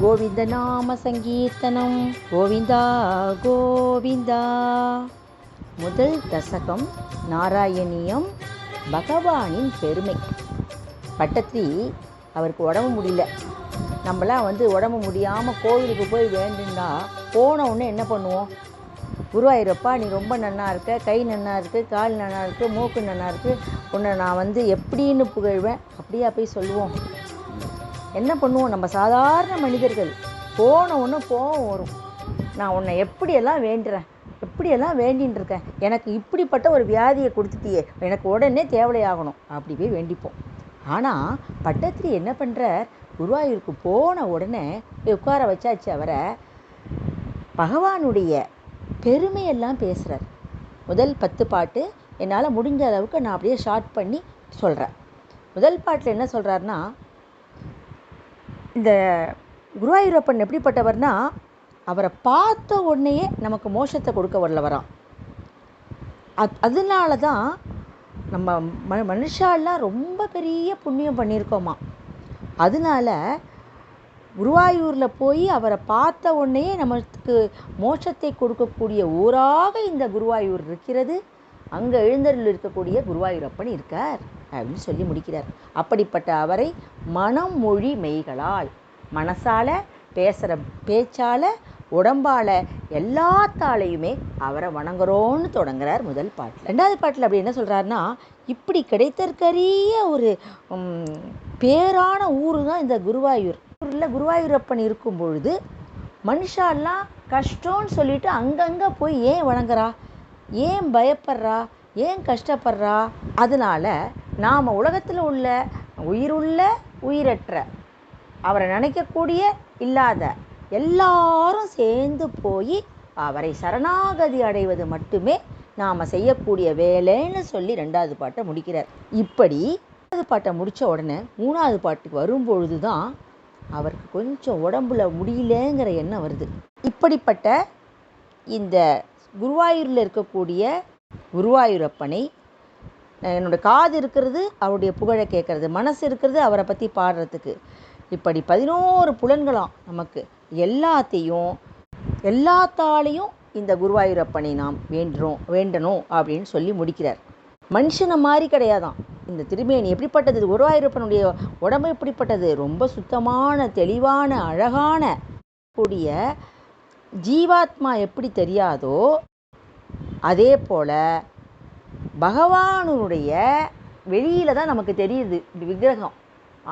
கோவிந்த நாம சங்கீர்த்தனம். கோவிந்தா கோவிந்தா. முதல் தசகம் நாராயணியம் பகவானின் பெருமை. பட்டத்திரி அவருக்கு உடம்பு முடியல. நம்மளாம் வந்து உடம்பு முடியாமல் கோவிலுக்கு போய் வேண்டுன்னா போன உடனே என்ன பண்ணுவோம்? குருவாயூரப்பா நீ ரொம்ப நன்னா இருக்க கை நன்னா இருக்கு கால் நன்னா இருக்குது மூக்கு நன்னா இருக்குது உன்னை நான் வந்து எப்படின்னு புகழ்வேன். அப்படியா போய் சொல்லுவோம். என்ன பண்ணுவோம்? நம்ம சாதாரண மனிதர்கள். போன ஒன்று கோவம் வரும். நான் உன்னை எப்படியெல்லாம் வேண்டுறேன்? எப்படியெல்லாம் வேண்டின்னு இருக்கேன்? எனக்கு இப்படிப்பட்ட ஒரு வியாதியை கொடுத்துட்டியே. எனக்கு உடனே தேவலையாகணும். அப்படி போய் வேண்டிப்போம். ஆனால் பட்டத்திரி என்ன பண்ணுறார் குருவாயூருக்கு போன உடனே உட்கார வச்சாச்சு அவரை. பகவானுடைய பெருமையெல்லாம் பேசுகிறார் முதல் பத்து பாட்டு என்னால் முடிஞ்ச அளவுக்கு நான் அப்படியே ஷார்ட் பண்ணி சொல்கிறேன் முதல் பாட்டில் என்ன சொல்கிறாருன்னா இந்த குருவாயூரப்பன் எப்படிப்பட்டவர்னா அவரை பார்த்த உடனேயே நமக்கு மோஷத்தை கொடுக்க வரலவராம் அத் அதனால தான் நம்ம ம மனுஷாலாம் ரொம்ப பெரிய புண்ணியம் பண்ணியிருக்கோமா. அதனால குருவாயூரில் போய் அவரை பார்த்த உடனே நமக்கு மோட்சத்தை கொடுக்கக்கூடிய ஊராக இந்த குருவாயூர் இருக்கிறது. அங்கே எழுந்தருள் இருக்கக்கூடிய குருவாயூரப்பன் இருக்கார். அப்படின்னு சொல்லி முடிக்கிறார். அப்படிப்பட்ட அவரை மனம் மொழி மெய்களால் மனசால பேசுகிற பேச்சால உடம்பால எல்லாத்தாலையுமே அவரை வணங்குறோன்னு தொடங்குறார் முதல் பாட்டில். ரெண்டாவது பாட்டில் அப்படி என்ன சொல்கிறாருன்னா இப்படி கிடைத்தற்கரிய ஒரு பேரான ஊர் தான் இந்த குருவாயூர். ஊரில் குருவாயூரப்பன் இருக்கும் பொழுது மனுஷாலாம் கஷ்டம்னு சொல்லிட்டு அங்கங்கே போய் ஏன் வணங்குறா? ஏன் பயப்படுறா? ஏன் கஷ்டப்படுறா? அதனால நாம் உலகத்தில் உள்ள உயிருள்ள உயிரற்ற அவரை நினைக்கக்கூடிய இல்லாத எல்லாரும் சேர்ந்து போய் அவரை சரணாகதி அடைவது மட்டுமே நாம் செய்யக்கூடிய வேலைன்னு சொல்லி ரெண்டாவது பாட்டை முடிக்கிறார். இப்படி ரெண்டாவது பாட்டை முடித்த உடனே மூணாவது பாட்டுக்கு வரும்பொழுது தான் அவருக்கு கொஞ்சம் உடம்புல முடியலங்கிற எண்ணம் வருது. இப்படிப்பட்ட இந்த குருவாயூரில் இருக்கக்கூடிய குருவாயூரப்பனை என்னோட காது இருக்கிறது அவருடைய புகழை கேட்கறது மனசு இருக்கிறது அவரை பற்றி பாடுறதுக்கு. இப்படி பதினோரு புலன்களாம் நமக்கு எல்லாத்தையும் எல்லாத்தாலையும் இந்த குருவாயூரப்பனை நாம் வேண்டுறோம் வேண்டணும் அப்படின்னு சொல்லி முடிக்கிறார். மனுஷனை மாதிரி கிடையாதான். இந்த திருமேனி எப்படிப்பட்டது? குருவாயூரப்பனுடைய உடம்பு எப்படிப்பட்டது? ரொம்ப சுத்தமான தெளிவான அழகான. கூடிய ஜீவாத்மா எப்படி தெரியாதோ அதே போல் பகவானுடைய வெளியில் தான் நமக்கு தெரியுது விக்கிரகம்.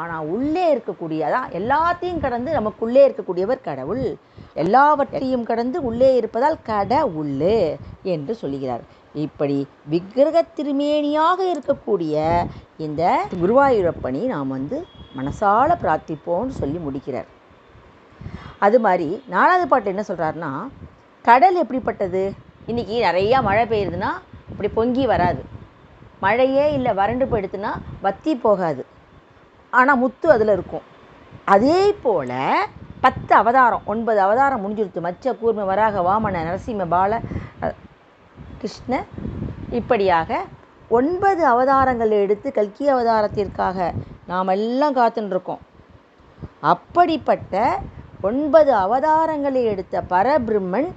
ஆனால் உள்ளே இருக்கக்கூடிய அதான் எல்லாத்தையும் கடந்து நமக்குள்ளே இருக்கக்கூடியவர் கடவுள். எல்லாவற்றையும் கடந்து உள்ளே இருப்பதால் கடவுள் என்று சொல்லுகிறார். இப்படி விக்கிரக திருமேனியாக இருக்கக்கூடிய இந்த குருவாயூரப்பனை நாம் வந்து மனசால பிரார்த்திப்போம்னு சொல்லி முடிக்கிறார். அது மாதிரி நாலாவது பாட்டு என்ன சொல்கிறாருன்னா கடல் எப்படிப்பட்டது? இன்னைக்கு நிறையா மழை பெய்யுதுன்னா இப்படி பொங்கி வராது. மழையே இல்லை வறண்டு போயிடுத்துன்னா வத்தி போகாது. ஆனால் முத்து அதில் இருக்கும். அதே போல் பத்து அவதாரம் ஒன்பது அவதாரம் முடிஞ்சிருத்து. மச்ச கூர்ம வராக வாமன நரசிம்ம பால கிருஷ்ண இப்படியாக ஒன்பது அவதாரங்கள் எடுத்து கல்கி அவதாரத்திற்காக நாம் எல்லாம் காத்துட்டுருக்கோம் அப்படிப்பட்ட ஒன்பது அவதாரங்களை எடுத்த பரபிரம்மன்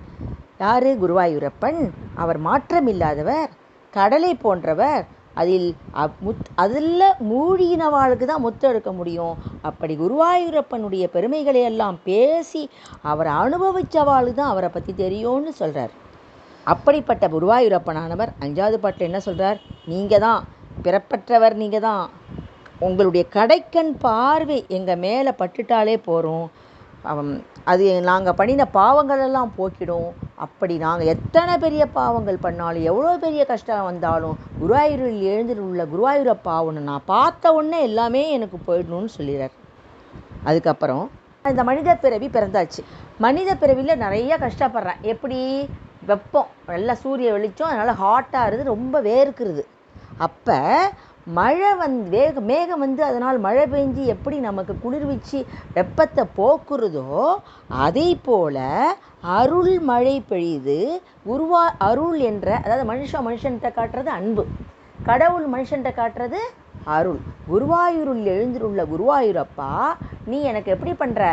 யாரு? குருவாயூரப்பன். அவர் மாற்றமில்லாதவர் கடலை போன்றவர். அதில் அப்- முத் அதில் மூழ்கினவாளுக்கு தான் முத்து எடுக்க முடியும். அப்படி குருவாயூரப்பனுடைய பெருமைகளை எல்லாம் பேசி அவரை அனுபவித்தவாளுக்கு தான் அவரை பற்றி தெரியும்னு சொல்கிறார் அப்படிப்பட்ட குருவாயூரப்பனானவர் அஞ்சாவது பாட்டில் என்ன சொல்கிறார் நீங்கள் தான் பிறப்பற்றவர் நீங்கள் தான். உங்களுடைய கடைக்கண் பார்வை எங்கள் மேலே பட்டுட்டாலே போகிறோம் அது நாங்கள் பண்ணின பாவங்களெல்லாம் போக்கிடும். அப்படி நாங்கள் எத்தனை பெரிய பாவங்கள் பண்ணாலும் எவ்வளோ பெரிய கஷ்டம் வந்தாலும் குருவாயூரில் எழுந்திருள்ள உள்ள குருவாயூரப்பா உன்னை நான் பார்த்த உடனே எல்லாமே எனக்கு போயிடணும்னு சொல்லிடுறார். அதுக்கப்புறம் இந்த மனித பிறவி பிறந்தாச்சு. மனித பிறவியில் நிறைய கஷ்டப்படுறேன். எப்படி? வெப்பம் நல்லா சூரிய வெளிச்சம் அதனால் ஹாட்டாக இருக்குது ரொம்ப வேர்க்குறது அப்போ மழை வந்து வேக மேகம் வந்து அதனால் மழை பெஞ்சு எப்படி நமக்கு குளிர்விச்சு வெப்பத்தை போக்குறதோ அதே போல் அருள் மழை பெய்யுது உருவா அருள் என்ற அதாவது மனுஷன் மனுஷன்கிட்ட காட்டுறது அன்பு. கடவுள் மனுஷன்கிட்ட காட்டுறது அருள். குருவாயூருள் எழுந்துள்ள குருவாயூரப்பா நீ எனக்கு எப்படி பண்ணுற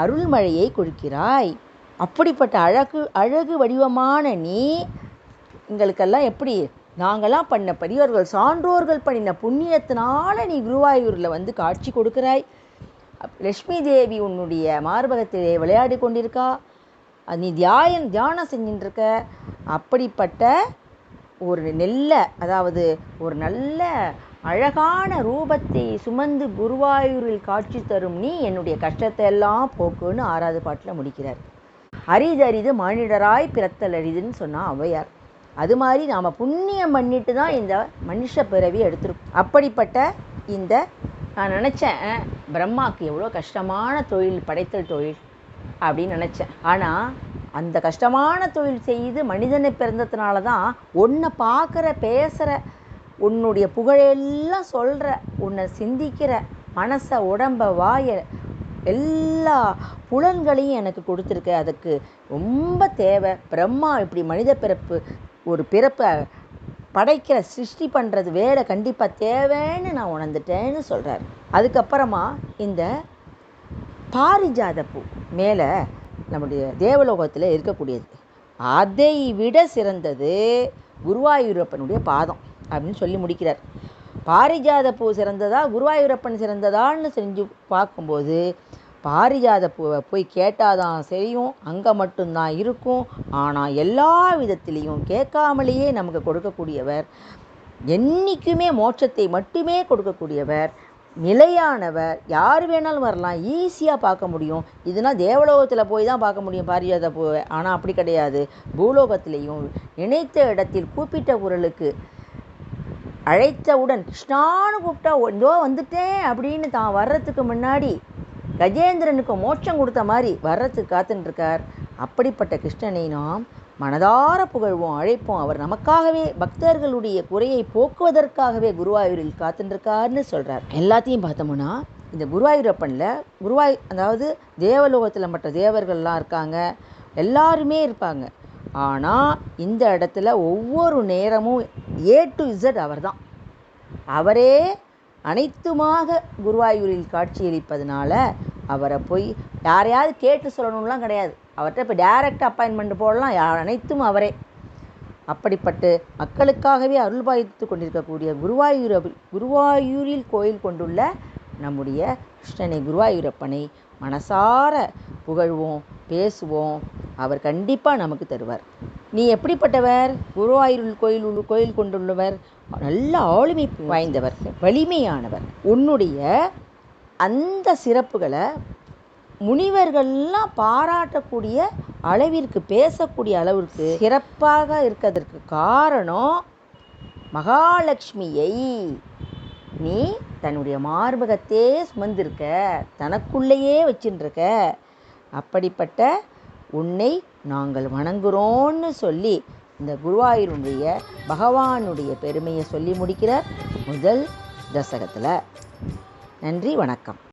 அருள்மழையை கொடுக்கிறாய். அப்படிப்பட்ட அழகு அழகு வடிவமான நீ எங்களுக்கெல்லாம் எப்படி நாங்களாம் பண்ண பெரியவர்கள் சான்றோர்கள் பண்ணின புண்ணியத்தினால நீ குருவாயூரில் வந்து காட்சி கொடுக்கிறாய். லக்ஷ்மி தேவி உன்னுடைய மார்பகத்திலே விளையாடி கொண்டிருக்கா. அது நீ தியாயம் தியானம் செஞ்சுட்டு இருக்க அப்படிப்பட்ட ஒரு நெல்ல அதாவது ஒரு நல்ல அழகான ரூபத்தை சுமந்து குருவாயூரில் காட்சி தரும் நீ என்னுடைய கஷ்டத்தை எல்லாம் போக்குன்னு ஆறாவது பாட்டில் முடிக்கிறார். அரிது அரிது மானிடராய் பிறத்தல் அரிதுன்னு சொன்னால் ஔவையார். அது மாதிரி நாம் புண்ணியம் பண்ணிட்டு தான் இந்த மனுஷ பிறவி எடுத்திருக்கோம் அப்படிப்பட்ட இந்த நான் நினச்சேன் பிரம்மாவுக்கு எவ்வளோ கஷ்டமான தொழில் படைத்தல் தொழில் அப்படின்னு நினச்சேன். ஆனால் அந்த கஷ்டமான தொழில் செய்து மனிதனை பிறந்ததுனால தான் ஒன்றை பார்க்குற பேசுகிற உன்னுடைய புகழையெல்லாம் சொல்கிற உன்னை சிந்திக்கிற மனசை உடம்ப வாய எல்லா புலன்களையும் எனக்கு கொடுத்துருக்க. அதுக்கு ரொம்ப தேவை. பிரம்மா இப்படி மனித பிறப்பு ஒரு பிறப்பை படைக்கிற சிருஷ்டி பண்ணுறது வேலை கண்டிப்பாக தேவைன்னு நான் உணர்ந்துட்டேன்னு சொல்கிறார் அதுக்கப்புறமா இந்த பாரிஜாத பூ மேலே நம்முடைய தேவலோகத்தில் இருக்கக்கூடியது. அதை விட சிறந்தது குருவாயூரப்பனுடைய பாதம் அப்படின்னு சொல்லி முடிக்கிறார். பாரிஜாத பூ சிறந்ததா குருவாயூரப்பன் சிறந்ததான்னு செஞ்சு பார்க்கும்போது பாரிஜாத பூவை போய் கேட்டாதான் செய்யும். அங்கே மட்டும்தான் இருக்கும். ஆனால் எல்லா விதத்திலையும் கேட்காமலேயே நமக்கு கொடுக்கக்கூடியவர் என்றைக்குமே மோட்சத்தை மட்டுமே கொடுக்கக்கூடியவர் நிலையானவர். யார் வேணாலும் வரலாம். ஈஸியாக பார்க்க முடியும். இதுனா தேவலோகத்தில் போய் தான் பார்க்க முடியும் பாரிஜாத பூவை. ஆனால் அப்படி கிடையாது. பூலோகத்திலையும் நினைத்த இடத்தில் கூப்பிட்ட குரலுக்கு அழைத்தவுடன் கிருஷ்ணான்னு கூப்பிட்டா இதோ வந்துட்டேன் அப்படின்னு தான் வர்றதுக்கு முன்னாடி கஜேந்திரனுக்கு மோட்சம் கொடுத்த மாதிரி வர்றதுக்கு காத்துட்டுருக்கார் அப்படிப்பட்ட கிருஷ்ணனை நாம் மனதார புகழ்வோம் அழைப்போம். அவர் நமக்காகவே பக்தர்களுடைய குறையை போக்குவதற்காகவே குருவாயூரில் காத்துருக்காருன்னு சொல்கிறார் எல்லாத்தையும் பார்த்தோம்னா இந்த குருவாயூரப்பனில் குருவாயூர் அதாவது தேவலோகத்தில் மற்ற தேவர்கள்லாம் இருக்காங்க எல்லாருமே இருப்பாங்க. ஆனால் இந்த இடத்துல ஒவ்வொரு நேரமும் ஏ டு இசட் அவர் தான் அவரே அனைத்துமாக குருவாயூரில் காட்சியளிப்பதனால அவரை போய் யாரையாவது கேட்டு சொல்லணும்லாம் கிடையாது. அவர்கிட்ட இப்போ டைரக்ட் அப்பாயின்மெண்ட் போடலாம். அனைத்தும் அவரே. அப்படிப்பட்டு மக்களுக்காகவே அருள் பாய்த்து கொண்டிருக்கக்கூடிய குருவாயூர குருவாயூரில் கோயில் கொண்டுள்ள நம்முடைய கிருஷ்ணனை குருவாயூரப்பனை மனசார புகழ்வோம் பேசுவோம். அவர் கண்டிப்பாக நமக்கு தருவார். நீ எப்படிப்பட்டவர்? குருவாயூரில் கோயில் கோயில் கொண்டுள்ளவர். நல்ல ஆளுமை வாய்ந்தவர் வலிமையானவர். உன்னுடைய அந்த சிறப்புகளை முனிவர்கள்லாம் பாராட்டக்கூடிய அளவிற்கு பேசக்கூடிய அளவிற்கு சிறப்பாக இருக்கிறதுக்கு காரணம் மகாலட்சுமியை. நீ தன்னுடைய மார்பகத்தே சுமந்திருக்க தனக்குள்ளேயே வச்சுருக்க அப்படிப்பட்ட உன்னை நாங்கள் வணங்குறோன்னு சொல்லி இந்த குருவாயூருடைய பகவானுடைய பெருமையை சொல்லி முடிக்கிறார் முதல் தசகத்தில். நன்றி வணக்கம்.